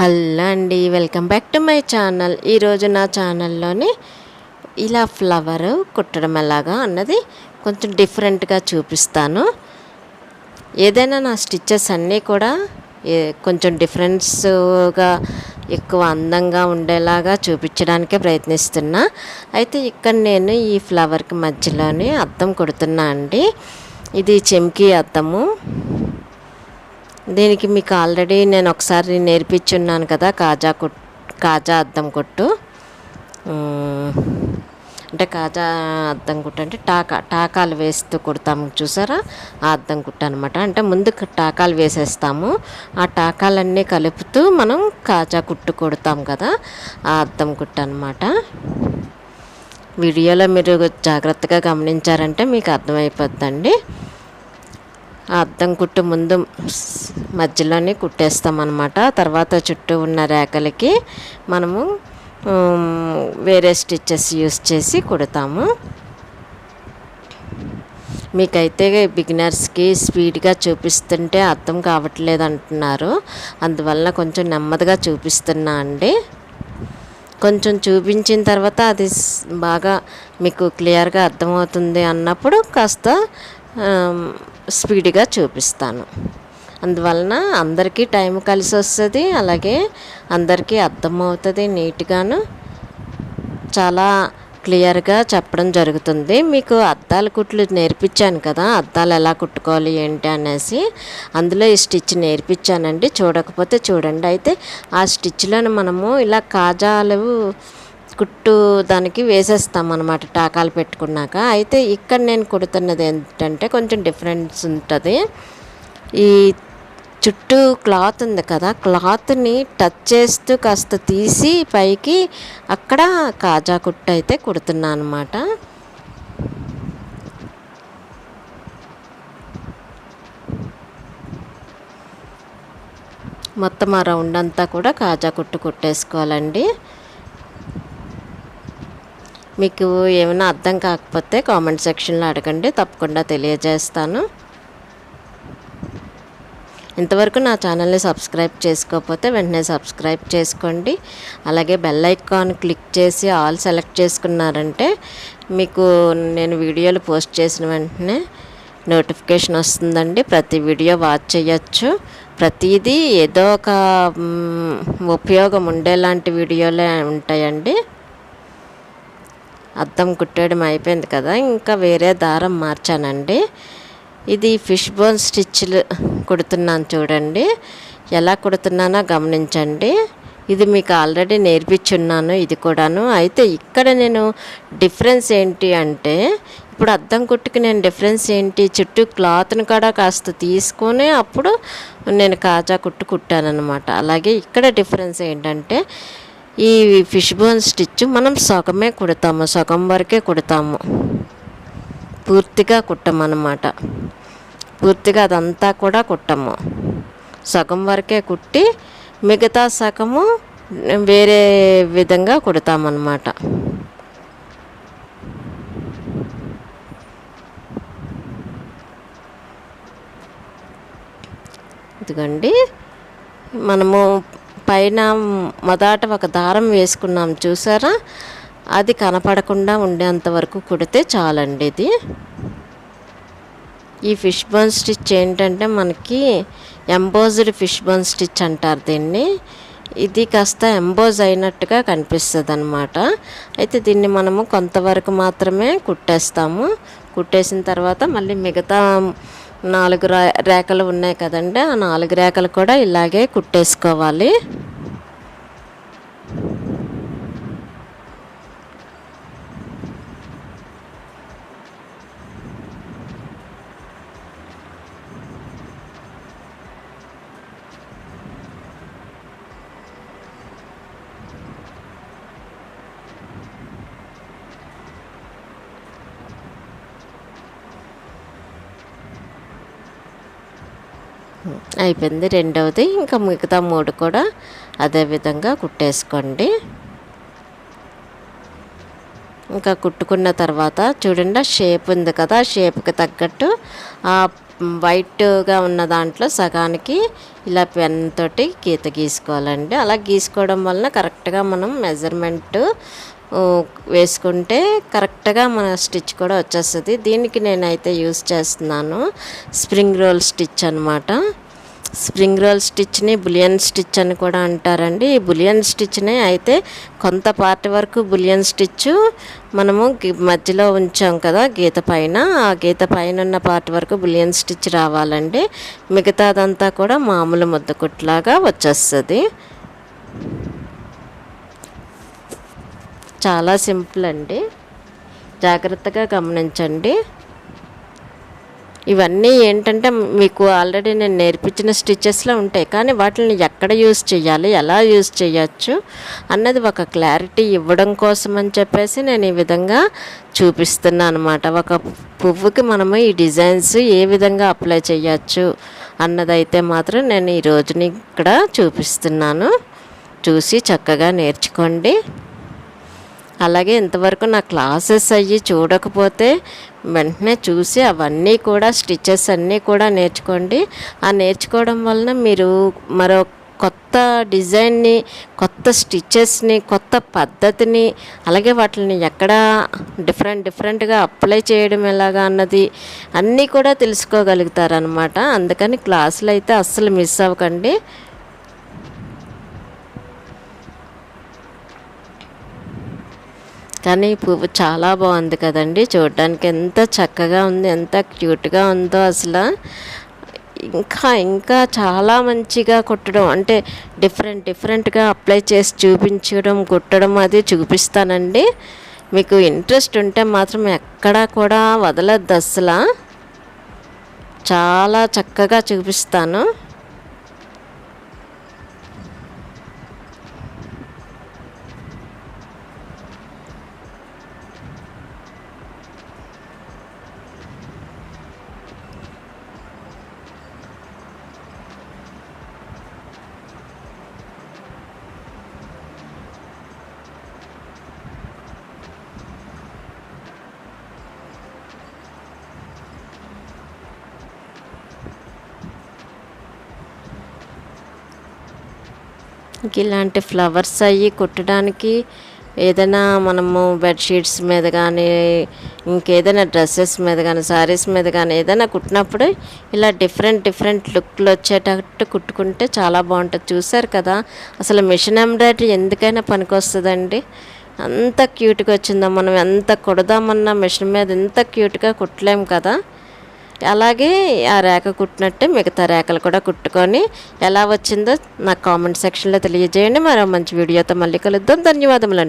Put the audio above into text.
Hello అండి welcome back to my channel. ఈరోజు నా ఛానల్లోని ఇలా ఫ్లవర్ కుట్టడం ఎలాగా అన్నది కొంచెం డిఫరెంట్గా చూపిస్తాను. ఏదైనా నా స్టిచ్చెస్ అన్నీ కూడా ఏ- కొంచెం డిఫరెన్స్గా ఎక్కువ అందంగా ఉండేలాగా చూపించడానికే ప్రయత్నిస్తున్నా. అయితే ఇక్కడ నేను ఈ ఫ్లవర్కి మధ్యలోనే అద్దం కుడుతున్నా అండి. ఇది చెమ్కీ అద్దము. దీనికి మీకు ఆల్రెడీ నేను ఒకసారి నేర్పించున్నాను కదా కాజా కుట్ కాజా అద్దం కొట్టు. అంటే కాజా అద్దం కుట్టు అంటే టాకా టాకాలు వేస్తూ కుడతాము చూసారా? ఆ అద్దం కుట్టు అనమాట అంటే ముందు టాకాలు వేసేస్తాము. ఆ టాకాలన్నీ కలుపుతూ మనం కాజా కుట్టు కుడతాం కదా ఆ అద్దం కుట్టు అనమాట వీడియోలో మీరు జాగ్రత్తగా గమనించారంటే మీకు అర్థమైపోద్దండి. అద్దం కుట్టు ముందు మధ్యలోనే కుట్టేస్తాం అనమాట తర్వాత చుట్టూ ఉన్న రేఖలకి మనము వేరే స్టిచ్చెస్ యూస్ చేసి కుడతాము. మీకైతే బిగినర్స్కి స్పీడ్గా చూపిస్తుంటే అర్థం కావట్లేదు అంటున్నారు. అందువల్ల కొంచెం నెమ్మదిగా చూపిస్తున్నా అండి. కొంచెం చూపించిన తర్వాత అది బాగా మీకు క్లియర్గా అర్థమవుతుంది అన్నప్పుడు కాస్త స్పీడ్గా చూపిస్తాను. అందువలన అందరికీ టైం కలిసి వస్తుంది అలాగే అందరికీ అర్థమవుతుంది నీట్గాను. చాలా క్లియర్గా చెప్పడం జరుగుతుంది. మీకు అద్దాల కుట్లు నేర్పించాను కదా అద్దాలు ఎలా కుట్టుకోవాలి ఏంటి అనేసి అందులో ఈ స్టిచ్ నేర్పించానండి. చూడకపోతే చూడండి. అయితే ఆ స్టిచ్లను మనము ఇలా కాజాలు కుట్టు దానికి వేసేస్తాం అనమాట టాకాలు పెట్టుకున్నాక. అయితే ఇక్కడ నేను కుడుతున్నది ఏంటంటే కొంచెం డిఫరెన్స్ ఉంటుంది. ఈ చుట్టూ క్లాత్ ఉంది కదా క్లాత్ని టచ్ చేస్తూ కాస్త తీసి పైకి అక్కడ కాజా కుట్టు అయితే కుడుతున్నా అనమాట మొత్తం ఆ రౌండ్ అంతా కూడా కాజా కుట్టు కుట్టేసుకోవాలండి. మీకు ఏమైనా అర్థం కాకపోతే కామెంట్ సెక్షన్లో అడగండి తప్పకుండా తెలియజేస్తాను. ఇంతవరకు నా ఛానల్ని సబ్స్క్రైబ్ చేసుకోకపోతే వెంటనే సబ్స్క్రైబ్ చేసుకోండి. అలాగే బెల్ ఐకాన్ క్లిక్ చేసి ఆల్ సెలెక్ట్ చేసుకున్నారంటే మీకు నేను వీడియోలు పోస్ట్ చేసిన వెంటనే నోటిఫికేషన్ వస్తుందండి. ప్రతి వీడియో వాచ్ చేయొచ్చు. ప్రతిదీ ఏదో ఒక ఉపయోగం ఉండేలాంటి వీడియోలే ఉంటాయండి. అద్దం కుట్టేయడం అయిపోయింది కదా ఇంకా వేరే దారం మార్చానండి. ఇది ఫిష్ బోన్ స్టిచ్లు కుడుతున్నాను చూడండి. ఎలా కుడుతున్నానో గమనించండి. ఇది మీకు ఆల్రెడీ నేర్పించున్నాను ఇది కూడాను. అయితే ఇక్కడ నేను డిఫరెన్స్ ఏంటి అంటే ఇప్పుడు అద్దం కుట్టుకి నేను డిఫరెన్స్ ఏంటి? చుట్టూ క్లాత్ని కూడా కాస్త తీసుకొని అప్పుడు నేను కాజా కుట్టు కుట్టానమాట అలాగే ఇక్కడ డిఫరెన్స్ ఏంటంటే ఈ ఫిష్ బోన్ స్టిచ్ మనం సగమే కుడతాము సగం వరకే కుడతాము. పూర్తిగా కుట్టమన్నమాట. పూర్తిగా అదంతా కూడా కుట్టము. సగం వరకే కుట్టి మిగతా సగము వేరే విధంగా కుడతామన్నమాట. ఇదిగండి. మనము పైన మొదట ఒక దారం వేసుకున్నాం చూసారా? అది కనపడకుండా ఉండేంత వరకు కుడితే చాలండి ఇది. ఈ ఫిష్ బోన్ స్టిచ్ ఏంటంటే మనకి ఎంబోజ్డ్ ఫిష్ బోన్ స్టిచ్ అంటారు దీన్ని. ఇది కాస్త ఎంబోజ్ అయినట్టుగా కనిపిస్తుంది అనమాట అయితే దీన్ని మనము కొంతవరకు మాత్రమే కుట్టేస్తాము. కుట్టేసిన తర్వాత మళ్ళీ మిగతా నాలుగు రా రేఖలు ఉన్నాయి కదండి. ఆ నాలుగు రేఖలు కూడా ఇలాగే కుట్టేసుకోవాలి. అయిపోయింది రెండవది. ఇంకా మిగతా మూడు కూడా అదే విధంగా కుట్టేసుకోండి. ఇంకా కుట్టుకున్న తర్వాత చూడండి ఆ షేప్ ఉంది కదా షేప్కి తగ్గట్టు ఆ వైట్గా ఉన్న దాంట్లో సగానికి ఇలా పెన్ తోటి గీత గీసుకోవాలండి. అలా గీసుకోవడం వలన కరెక్ట్గా మనం మెజర్మెంట్ వేసుకుంటే కరెక్ట్గా మన స్టిచ్ కూడా వచ్చేస్తుంది. దీనికి నేనైతే యూస్ చేస్తున్నాను స్ప్రింగ్ రోల్ స్టిచ్ అనమాట స్ప్రింగ్ రోల్ స్టిచ్ని బులియన్ స్టిచ్ అని కూడా అంటారండి. ఈ బులియన్ స్టిచ్ని అయితే కొంత పార్ట్ వరకు బులియన్ స్టిచ్ మనము మధ్యలో ఉంచాం కదా గీత పైన. ఆ గీత పైన ఉన్న పార్ట్ వరకు బులియన్ స్టిచ్ రావాలండి. మిగతాదంతా కూడా మామూలు ముద్ద కుట్లాగా వచ్చేస్తుంది. చాలా సింపుల్ అండి. జాగ్రత్తగా గమనించండి. ఇవన్నీ ఏంటంటే మీకు ఆల్రెడీ నేను నేర్పించిన స్టిచెస్లో ఉంటాయి. కానీ వాటిని ఎక్కడ యూస్ చేయాలి ఎలా యూస్ చేయొచ్చు అన్నది ఒక క్లారిటీ ఇవ్వడం కోసం అని చెప్పేసి నేను ఈ విధంగా చూపిస్తున్నాను అనమాట ఒక పువ్వుకి మనము ఈ డిజైన్స్ ఏ విధంగా అప్లై చేయొచ్చు అన్నదైతే మాత్రం నేను ఈ రోజుని ఇక్కడ చూపిస్తున్నాను. చూసి చక్కగా నేర్చుకోండి. అలాగే ఇంతవరకు నా క్లాసెస్ అయ్యి చూడకపోతే వెంటనే చూసి అవన్నీ కూడా స్టిచెస్ అన్నీ కూడా నేర్చుకోండి. ఆ నేర్చుకోవడం వలన మీరు మరో కొత్త డిజైన్ని కొత్త స్టిచెస్ని కొత్త పద్ధతిని అలాగే వాటిని ఎక్కడ డిఫరెంట్ డిఫరెంట్గా అప్లై చేయడం ఎలాగా అన్నది అన్నీ కూడా తెలుసుకోగలుగుతారనమాట అందుకని క్లాసులు అయితే అస్సలు మిస్ అవ్వకండి. కానీ ఈ పువ్వు చాలా బాగుంది కదండి. చూడడానికి ఎంత చక్కగా ఉంది ఎంత క్యూట్గా ఉందో అసలు. ఇంకా ఇంకా చాలా మంచిగా కుట్టడం అంటే డిఫరెంట్ డిఫరెంట్గా అప్లై చేసి చూపించడం కుట్టడం అది చూపిస్తానండి. మీకు ఇంట్రెస్ట్ ఉంటే మాత్రం ఎక్కడా కూడా వదలద్దు అసలు. చాలా చక్కగా చూపిస్తాను. ఇలాంటి ఫ్లవర్స్ అవి కుట్టడానికి ఏదైనా మనము బెడ్షీట్స్ మీద కానీ ఇంకేదైనా డ్రెస్సెస్ మీద కానీ శారీస్ మీద కానీ ఏదైనా కుట్టినప్పుడు ఇలా డిఫరెంట్ డిఫరెంట్ లుక్లు వచ్చేటట్టు కుట్టుకుంటే చాలా బాగుంటుంది. చూసారు కదా? అసలు మిషన్ ఎంబ్రాయిడరీ ఎందుకైనా పనికొస్తుందండి. అంత క్యూట్గా వచ్చిందో మనం? ఎంత కుడదామన్నా మిషన్ మీద ఎంత క్యూట్గా కుట్టలేము కదా? అలాగే ఆ రేఖ కుట్టినట్టే మిగతా రేఖలు కూడా కుట్టుకొని ఎలా వచ్చిందో నాకు కామెంట్ సెక్షన్లో తెలియజేయండి. మరో మంచి వీడియోతో మళ్ళీ కలుద్దాం. ధన్యవాదములు